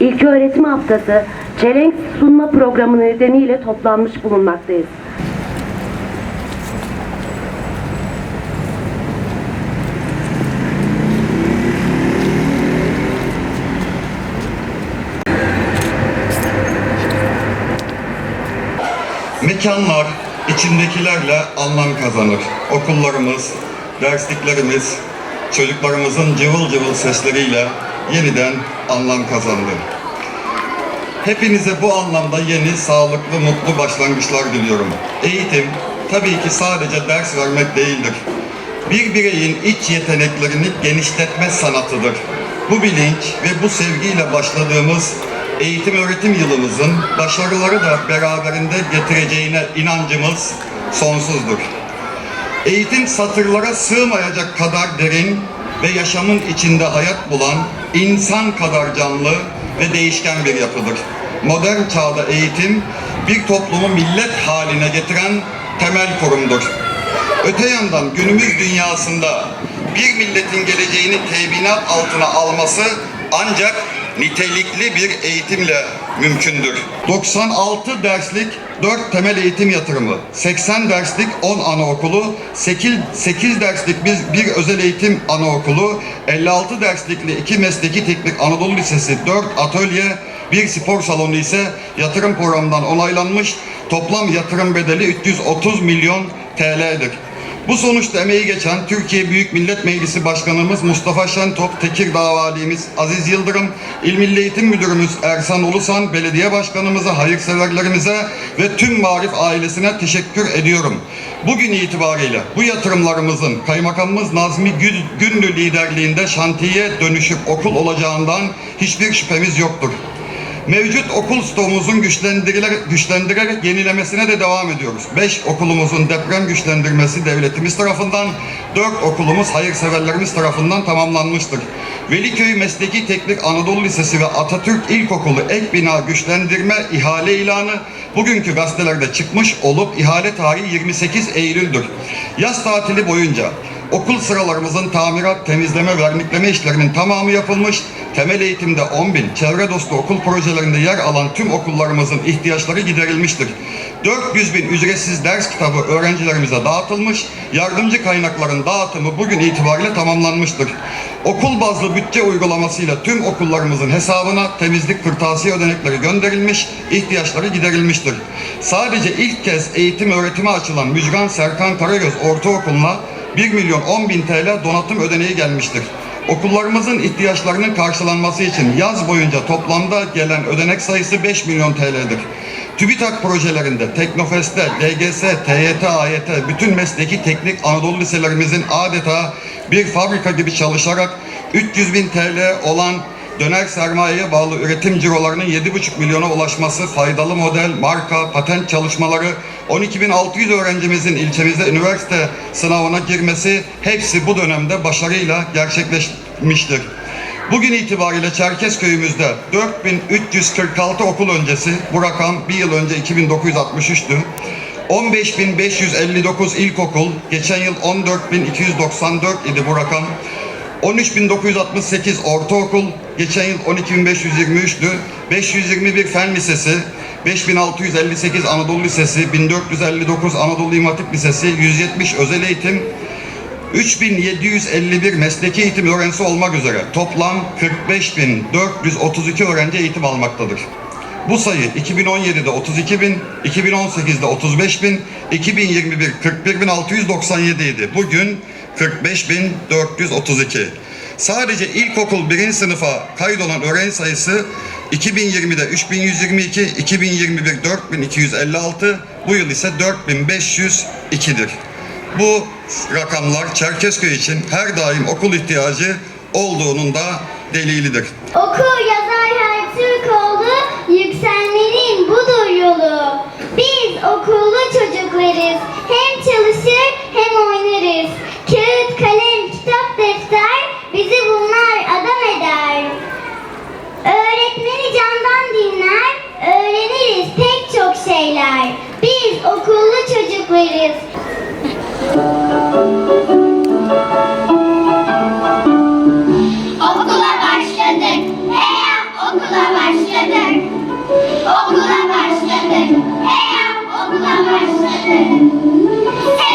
İlk öğretim haftası çelenk sunma programı nedeniyle toplanmış bulunmaktayız. Mekanlar içindekilerle anlam kazanır. Okullarımız, dersliklerimiz, çocuklarımızın cıvıl cıvıl sesleriyle yeniden anlam kazandı. Hepinize bu anlamda yeni, sağlıklı, mutlu başlangıçlar diliyorum. Eğitim tabii ki sadece ders vermek değildir. Bir bireyin iç yeteneklerini genişletme sanatıdır. Bu bilinç ve bu sevgiyle başladığımız eğitim öğretim yılımızın başarıları da beraberinde getireceğine inancımız sonsuzdur. Eğitim satırlara sığmayacak kadar derin ve yaşamın içinde hayat bulan insan kadar canlı ve değişken bir yapıdır. Modern çağda eğitim bir toplumu millet haline getiren temel kurumdur. Öte yandan günümüz dünyasında bir milletin geleceğini teminat altına alması ancak nitelikli bir eğitimle mümkündür. 96 derslik 4 temel eğitim yatırımı, 80 derslik 10 anaokulu, 8, 8 derslik bir, bir özel eğitim anaokulu, 56 derslikli 2 mesleki teknik Anadolu Lisesi, 4 atölye, bir spor salonu ise yatırım programından onaylanmış toplam yatırım bedeli 330 milyon TL'dir. Bu sonuçta emeği geçen Türkiye Büyük Millet Meclisi Başkanımız Mustafa Şentop, Tekirdağ Valimiz Aziz Yıldırım, İl Milli Eğitim Müdürümüz Ersan Ulusan, belediye başkanımıza, hayırseverlerimize ve tüm Marif ailesine teşekkür ediyorum. Bugün itibariyle bu yatırımlarımızın Kaymakamımız Nazmi Günlü liderliğinde şantiye dönüşüp okul olacağından hiçbir şüphemiz yoktur. Mevcut okul stoğumuzun güçlendirilerek, güçlendirerek yenilemesine de devam ediyoruz. 5 okulumuzun deprem güçlendirmesi devletimiz tarafından, 4 okulumuz hayırseverlerimiz tarafından tamamlanmıştır. Veliköy Mesleki Teknik Anadolu Lisesi ve Atatürk İlkokulu ek bina güçlendirme ihale ilanı bugünkü gazetelerde çıkmış olup ihale tarihi 28 Eylül'dür. Yaz tatili boyunca Okul sıralarımızın tamirat, temizleme, vernikleme işlerinin tamamı yapılmış. Temel eğitimde 10 bin, çevre dostu okul projelerinde yer alan tüm okullarımızın ihtiyaçları giderilmiştir. 400 bin ücretsiz ders kitabı öğrencilerimize dağıtılmış. Yardımcı kaynakların dağıtımı bugün itibariyle tamamlanmıştır. Okul bazlı bütçe uygulamasıyla tüm okullarımızın hesabına temizlik kırtasiye ödenekleri gönderilmiş, ihtiyaçları giderilmiştir. Sadece ilk kez eğitim öğretime açılan Müjgan Serkan Karagöz Ortaokulu'na 1 milyon 10 bin TL donatım ödeneği gelmiştir. Okullarımızın ihtiyaçlarının karşılanması için yaz boyunca toplamda gelen ödenek sayısı 5 milyon TL'dir. TÜBİTAK projelerinde, Teknofest'te, LGS, TYT, AYT, bütün mesleki teknik Anadolu liselerimizin adeta bir fabrika gibi çalışarak 300 bin TL olan döner sermayeye bağlı üretim cirolarının 7,5 milyona ulaşması, faydalı model, marka, patent çalışmaları, 12.600 öğrencimizin ilçemizde üniversite sınavına girmesi hepsi bu dönemde başarıyla gerçekleşmiştir. Bugün itibariyle Çerkezköy'ümüzde 4346 okul öncesi, bu rakam bir yıl önce 2963'tü. 15.559 ilkokul, geçen yıl 14.294 idi bu rakam. 13.968 ortaokul, geçen yıl 12.523'tü. 521 fen lisesi, 5658 Anadolu Lisesi, 1459 Anadolu İmam Hatip Lisesi, 170 özel eğitim, 3751 mesleki eğitim öğrencisi olmak üzere toplam 45432 öğrenci eğitim almaktadır. Bu sayı 2017'de 32 bin, 2018'de 35 bin, 2021 41 bin 697 idi. Bugün 45 bin 432. Sadece ilkokul birinci sınıfa kaydolan öğrenci sayısı 2020'de 3122, 2021 4256, bu yıl ise 4502'dir. Bu rakamlar Çerkezköy için her daim okul ihtiyacı olduğunun da delilidir. Okur yazar her Türk oldu, yükselmenin budur yolu. Biz okullu çocuklarız, hem çalışır okullu çocuklarız. Okula başladık. Hey okula başladık. Okula başladık. Hey ya, okula başladık.